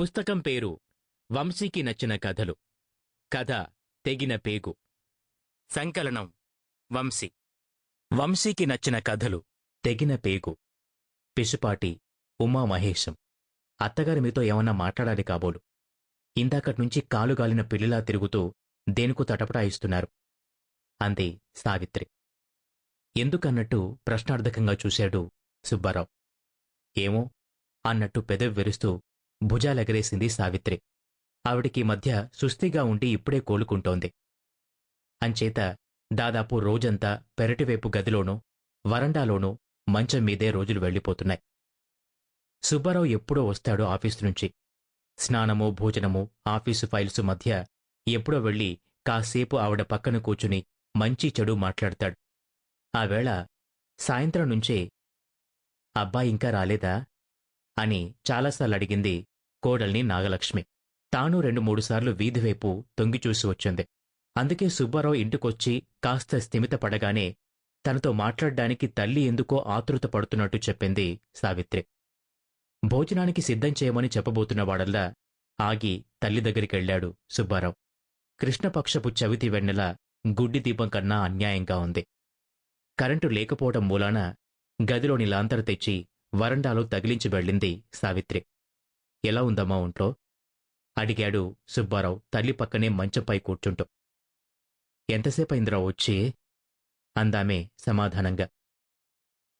పుస్తకం పేరు వంశీకి నచ్చిన కథలు. కథ తెగిన పేగు. సంకలనం వంశీ. వంశీకి నచ్చిన కథలు తెగిన పేగు. పిసుపాటి ఉమా మహేశం అత్తగారి మీతో ఏమన్నా మాట్లాడాలి కాబోలు. ఇందాకట్నుంచి కాలుగాలిన పిల్లిలా తిరుగుతూ దేనికో తటపటాయిస్తున్నారు. అంది సావిత్రి. ఎందుకన్నట్టు ప్రశ్నార్థకంగా చూశాడు సుబ్బారావు. ఏమో? అన్నట్టు పెదవి వెరుస్తూ భుజాలెగరేసింది సావిత్రి. ఆవిడికి మధ్య సుస్థిగా ఉండి ఇప్పుడే కోలుకుంటోంది. అంచేత దాదాపు రోజంతా పెరటివైపు గదిలోనూ వరండాలోనూ మంచం మీదే రోజులు వెళ్ళిపోతున్నాయి. సుబ్బారావు ఎప్పుడో వస్తాడో ఆఫీసు నుంచి. స్నానము భోజనము ఆఫీసు ఫైల్స్ మధ్య ఎప్పుడో వెళ్ళి కాసేపు ఆవిడ పక్కన కూచుని మంచి చెడు మాట్లాడతాడు. ఆవేళ సాయంత్రం నుంచే అబ్బాయి ఇంకా రాలేదా? అని చాలాసార్లు అడిగింది కోడల్ని నాగలక్ష్మి. తాను రెండు మూడుసార్లు వీధివైపు తొంగిచూసి వచ్చింది. అందుకే సుబ్బారావు ఇంటికొచ్చి కాస్త స్థిమిత పడగానే తనతో మాట్లాడ్డానికి తల్లి ఎందుకో ఆతృత పడుతున్నట్టు చెప్పింది సావిత్రి. భోజనానికి సిద్ధం చేయమని చెప్పబోతున్నవాడల్లా ఆగి తల్లి దగ్గరికెళ్ళాడు సుబ్బారావు. కృష్ణపక్షపు చవితి వెన్నెల గుడ్డి దీపం కన్నా అన్యాయంగా ఉంది. కరెంటు లేకపోవడం మూలాన గదిలోని లాంతర తెచ్చి వరండాలో తగిలించి వెళ్ళింది సావిత్రి. ఎలా ఉందమ్మా ఒంట్లో? అడిగాడు సుబ్బారావు తల్లి పక్కనే మంచంపై కూర్చుంటూ. ఎంతసేపైందిరా వచ్చి? అందామే సమాధానంగా.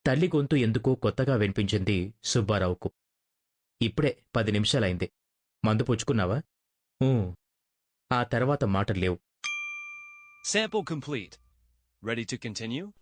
తల్లి గొంతు ఎందుకో కొత్తగా వినిపించింది సుబ్బారావుకు. ఇప్పుడే పది నిమిషాలైంది. మందు పుచ్చుకున్నావా? ఊ. ఆ తర్వాత మాటలు లేవు. Sample complete. Ready to continue?